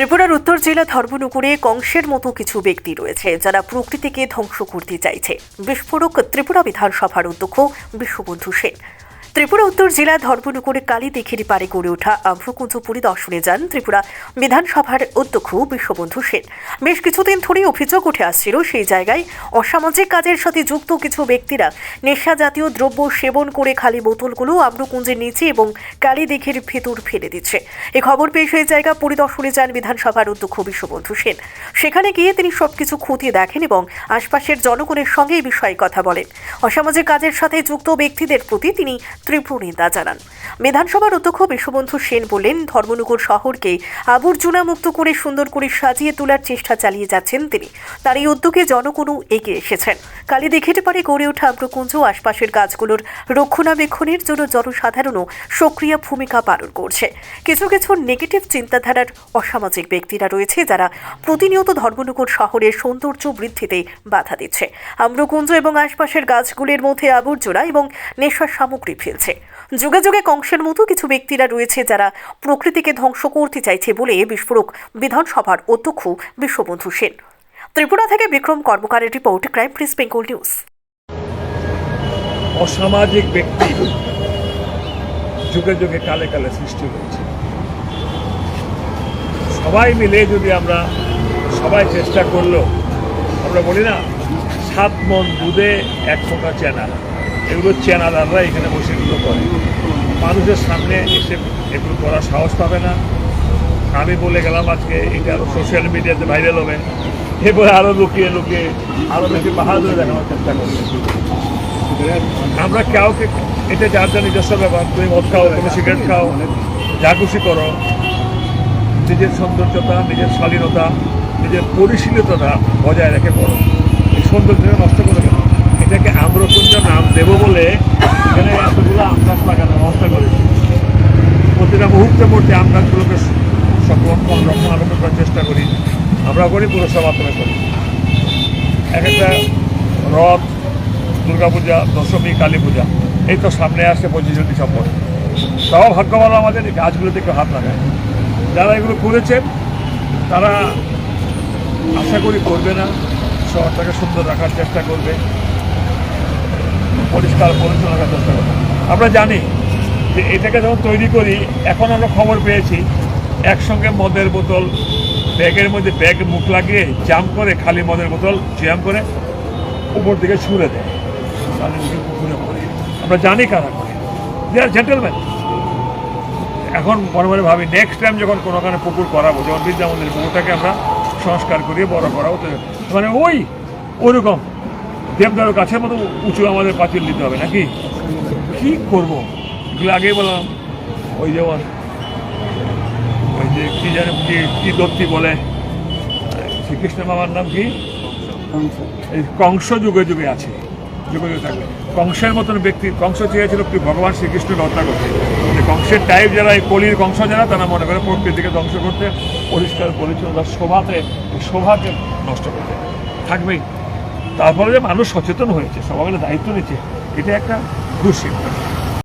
ত্রিপুরার উত্তর জেলা ধর্মনগরে কংসের মতো কিছু ব্যক্তি রয়েছে যারা প্রকৃতিকে ধ্বংস করতে চাইছে। বিস্ফোরক ত্রিপুরা বিধানসভার অধ্যক্ষ বিশ্ববন্ধু সেন। ত্রিপুরা উত্তর জেলা ধর্মনগরে কালী দিঘির পারে গড়ে ওঠা আম্রকুঞ্জ পরিদর্শনে যান ত্রিপুরা বিধানসভার অধ্যক্ষ বিশ্ববন্ধু সেন। বেশ কিছুদিন ধরেই অভিযোগ উঠে আসছিল সেই জায়গায় অসামাজিক কাজের সাথে যুক্ত কিছু ব্যক্তিরা নেশা জাতীয় দ্রব্য সেবন করে খালি বোতলগুলো আম্রকুঞ্জের নিচে এবং কালী দিঘির ভেতর ফেলে দিচ্ছে। এ খবর পেয়ে সেই জায়গা পরিদর্শনে যান বিধানসভার অধ্যক্ষ বিশ্ববন্ধু সেন। সেখানে গিয়ে তিনি সবকিছু খতিয়ে দেখেন এবং আশপাশের জনগণের সঙ্গে এই বিষয়ে কথা বলেন। অসামাজিক কাজের সাথে যুক্ত ব্যক্তিদের প্রতি তিনি নিন্দা জানান। বিধানসভার অধ্যক্ষ বিশ্ববন্ধু সেন বললেন ধর্মনগর শহরকে আবর্জনা মুক্ত করে সুন্দর করে সাজিয়ে তোলার চেষ্টা চালিয়ে যাচ্ছেন তিনি। তার এই উদ্যোগে জনগণও এগিয়ে এসেছেন। কালি দেখেতে পারে গড়ে ওঠা আম্রকুঞ্জ আশপাশের গাছগুলোর রক্ষণাবেক্ষণের জন্য জনসাধারণও সক্রিয় ভূমিকা পালন করছে। কিছু কিছু নেগেটিভ চিন্তাধারার অসামাজিক ব্যক্তিরা রয়েছে যারা প্রতিনিয়ত ধর্মনগর শহরের সৌন্দর্য বৃদ্ধিতে বাধা দিচ্ছে। আম্রকুঞ্জ এবং আশপাশের গাছগুলির মধ্যে আবর্জনা এবং নেশার সামগ্রী ফেলছে যুগে যুগে কংসের মতো কিছু ব্যক্তিরা রয়েছে যারা প্রকৃতিকে ধ্বংস করতে চাইছে বলে বিস্ফোরক বিধানসভার অধ্যক্ষ বিশ্ববন্ধু সেন। ত্রিপুরা থেকে Bikram কর্মকারের report, crime press, Bengal news. অসামাজিক ব্যক্তি যুগে যুগে কালে কালে সৃষ্টি হয়েছে। সবাই মিলে যদি আমরা সবাই চেষ্টা করল আমরা বলি না, সাত মন দুধে এক ফোঁটা চেনা। এগুলো চেনাদাররা এখানে বসে এগুলো করে। মানুষের সামনে এসে এগুলো করার সাহস পাবে না। আমি বলে গেলাম আজকে, এটা সোশ্যাল মিডিয়াতে ভাইরাল হবে। এরপরে আরও লুকিয়ে লুকিয়ে আরও বেশি বাহাদুর দেখানোর চেষ্টা করবে। আমরা কাউকে, এটা যার যার নিজস্ব ব্যাপার তুমি মদ খাও তুমি সিগারেট খাও, যা খুশি করো। নিজের সৌন্দর্যতা, নিজের শালীনতা, নিজের পরিশীলতা বজায় রেখে করো। এই সৌন্দর্যটা নষ্ট আম্রকুঞ্জ নাম দেবো বলে এখানে এতগুলো আম গাছ লাগানোর ব্যবস্থা করেছি। প্রতিটা মুহূর্তে মুহূর্তে আম গাছগুলোকে সংরক্ষণ রক্ষণাবেক্ষণ করার চেষ্টা করি। আমরা করি, পুরসভা মাধ্যমে করি। এক একটা রথ, দুর্গাপূজা, দশমী কালী পূজা এই তো সামনে আসছে পঁচিশে ডিসেম্বর তাও ভাগ্য ভালো আমাদের এই গাছগুলোতে কেউ হাত লাগায় যারা এগুলো করেছে তারা আশা করি করবে না। শহরটাকে সুন্দর রাখার চেষ্টা করবে। পরিষ্কার পরিচ্ছন্ন রাখার চেষ্টা করবে। আমরা জানি যে এটাকে যখন তৈরি করি, এখন আমরা খবর পেয়েছি, একসঙ্গে মদের বোতল, ব্যাগের মধ্যে ব্যাগ মুখ লাগিয়ে জাম করে, খালি মদের বোতল জ্যাম করে উপর দিকে ছুঁড়ে দেয়। পুকুরে পড়ে। আমরা জানি কারা করে। দে আর জেন্টেলম্যান এখন মনে মনে ভাবি নেক্সট টাইম যখন কোনো ওখানে পুকুর করাবো, যেমন বিদ্যা মন্দির পুকুরটাকে আমরা সংস্কার করিয়ে বড় করাবো, তো মানে ওই ওইরকম। দেবদারু গাছের মতো উঁচু আমাদের পাঁচিল দিতে হবে নাকি? কি করব? এগুলো আগেই বললাম। ওই যেমন ওই যে কি জানে কি কি দত্তি বলে? শ্রীকৃষ্ণ বাবার নাম কি? এই কংস যুগে যুগে আছে। যুগে যুগে থাকবে। কংসের মতন ব্যক্তি, কংস চেয়েছিল ভগবান শ্রীকৃষ্ণকে হত্যা করতে। যে কংসের টাইপ যারা, এই কলির কংস যারা, তারা মনে করে প্রকৃতিকে ধ্বংস করতে, পরিষ্কার পরিচ্ছন্নতা শোভাতে, এই শোভাকে নষ্ট করতে। থাকবেই। তারপরে যে মানুষ সচেতন হয়েছে সবাই দায়িত্ব নিচ্ছে এটা একটা খুশি